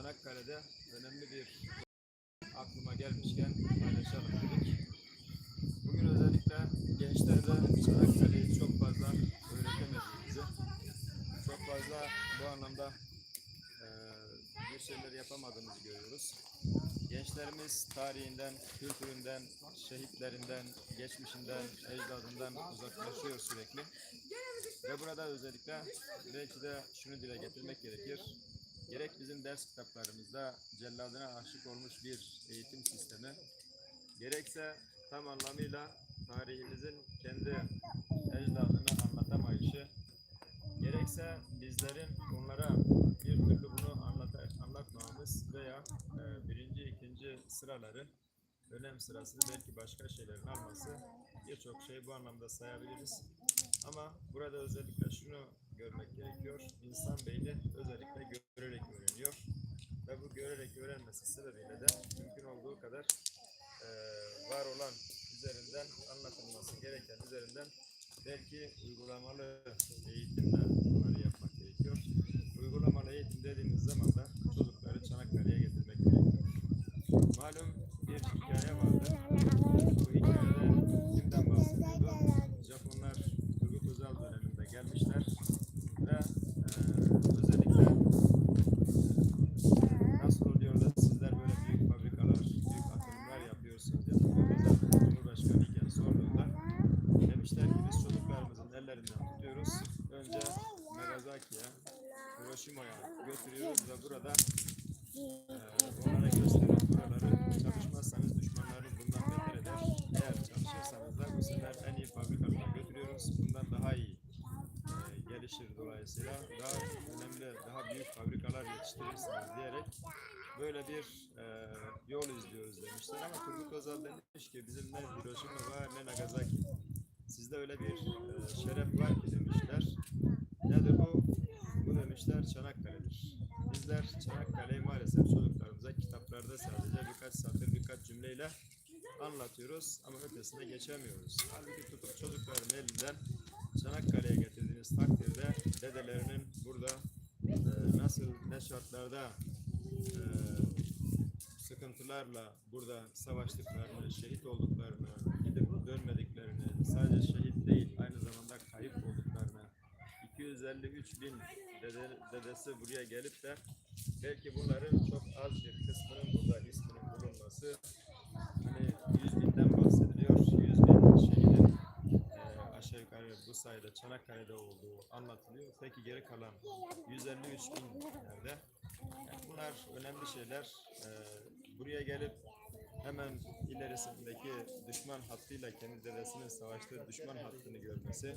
Çanakkale'de önemli bir aklıma gelmişken paylaşalım dedik. Bugün özellikle gençlere Çanakkale'yi çok fazla öğretemediğimizi, çok fazla bu anlamda eee, bir şeyler yapamadığımızı görüyoruz. Gençlerimiz tarihinden, kültüründen, şehitlerinden, geçmişinden, ecdadından uzaklaşıyor sürekli. Ve burada özellikle belki de şunu dile getirmek gerekir. Gerek bizim ders kitaplarımızda celladına aşık olmuş bir eğitim sistemi, gerekse tam anlamıyla tarihimizin kendi ecdadını anlatamayışı, gerekse bizlerin onlara bir türlü bunu anlata, veya e, birinci, ikinci sıraları, önem sırasını belki başka şeylerin alması birçok şey bu anlamda sayabiliriz. Ama burada özellikle şunu görmek gerekiyor. İnsan beyni özellikle görerek öğreniyor. Ve bu görerek öğrenmesi sebebiyle de mümkün olduğu kadar eee, var olan üzerinden anlatılması gereken üzerinden belki uygulamalı eğitimle bunları yapmak gerekiyor. Uygulamalı eğitim dediğimiz zaman da çocukları Çanakkale'ye getirmek gerekiyor. Malum bir hikaye vardı. Bu hikayede kimden bahsediyordu? Japonlar Turgut Özal döneminde gelmişler ve eee, özellikle nasıl oluyor da sizler böyle büyük fabrikalar, büyük atölyeler yapıyorsunuz diye Turgut Özal Cumhurbaşkanı iken sorduğunda demişler ki biz çocuklarımızın ellerinden tutuyoruz. Önce Nagasaki'ye, Hiroşima'ya götürüyoruz ve burada eee, onlara gösteriyoruz. Buraları çalışmazsanız düşmanlarınız bundan beter eder. Eğer çalışırsanız da bu sefer en iyi fabrikalara götürüyoruz. Bundan daha iyi eee, gelişir dolayısıyla daha önemli, daha büyük fabrikalar yetiştirirsiniz diyerek böyle bir eee, yol izliyoruz demişler ama Turgut Özal demiş ki bizim ne Hiroşima var ne Nagasaki. Sizde öyle bir eee, şeref var ki demişler. Nedir bu? Bu demişler Çanakkale'dir. Bizler Çanakkale'yi maalesef çocuklarımıza kitaplarda sadece birkaç satır, birkaç cümleyle anlatıyoruz ama ötesine geçemiyoruz. Halbuki tutup çocukların elinden Çanakkale'ye getirdiğiniz takdirde dedelerinin burada e, nasıl ne şartlarda e, sıkıntılarla burada savaştıklarını, şehit olduklarını, gidip dönmediklerini, sadece şehit değil aynı zamanda kayıp olduklarını, 253 bin dede, dedesi buraya gelip de belki bunların çok az bir kısmının burada isminin bulunması hani 100 binden bahsediliyor. 100 bin şehidin e, aşağı yukarı bu sayede Çanakkale'de olduğu anlatılıyor. Peki geri kalan 153 bin nerede? Yani bunlar önemli şeyler. E, buraya gelip hemen ilerisindeki düşman hattıyla kendi dedesinin savaştığı düşman hattını görmesi,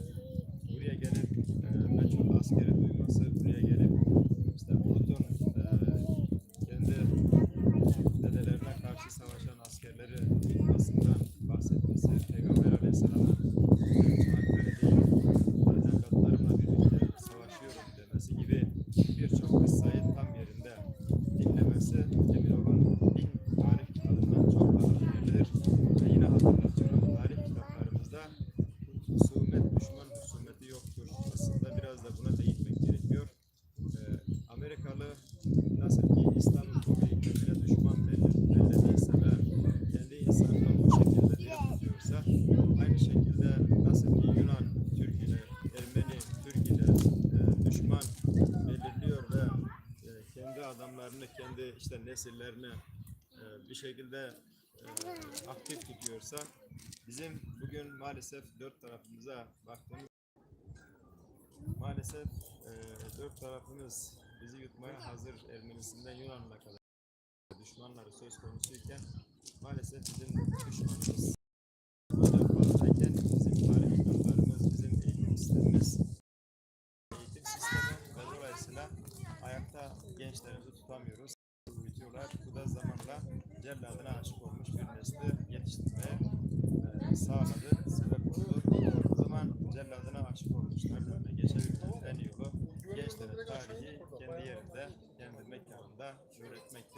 buraya gelip e, meçhul askeri duyması, buraya gelip işte Bulut'un e, kendi dedelerine karşı savaşan askerleri yıkmasından bahsetmesi, Peygamber Aleyhisselam'ın Çanakkale'deyim, evlatlarımla birlikte savaşıyorum demesi gibi birçok kıssayı tam yerinde dinlemesi emin olun bin tarih kitabından çok daha önemlidir. Ve yine hatırlatıyorum tarih kitaplarımızda husumet, düşman husumeti yoktur. Aslında biraz da buna değinmek gerekiyor. Ee, Amerikalı nasıl ki İslam hukuku kendine düşman belli, bellediyse ve kendi insanını bu şekilde dil tutuyorsa aynı şekilde nasıl ki Yunan Türk ile Ermeni Türk ile e, düşman belirliyor ve e, adamlarını kendi işte nesillerini e, bir şekilde e, aktif tutuyorsa bizim bugün maalesef dört tarafımıza baktığımız maalesef e, dört tarafımız bizi yutmaya hazır Ermenisinden Yunan'ına kadar düşmanları söz konusuyken maalesef bizim düşmanımız bizim tarih bizim eğitim sistemimiz eğitim sistemi ve dolayısıyla ayakta gençlerimizi tutamıyoruz. Büyütüyorlar. Bu da zamanla celladına aşık olmuş bir nesli yetiştirmeye e, sağladı, sebep oldu. O zaman celladına aşık olmuşlar. Önüne geçebilmenin en yolu gençlerin tarihi kendi yerinde, kendi mekanında öğretmek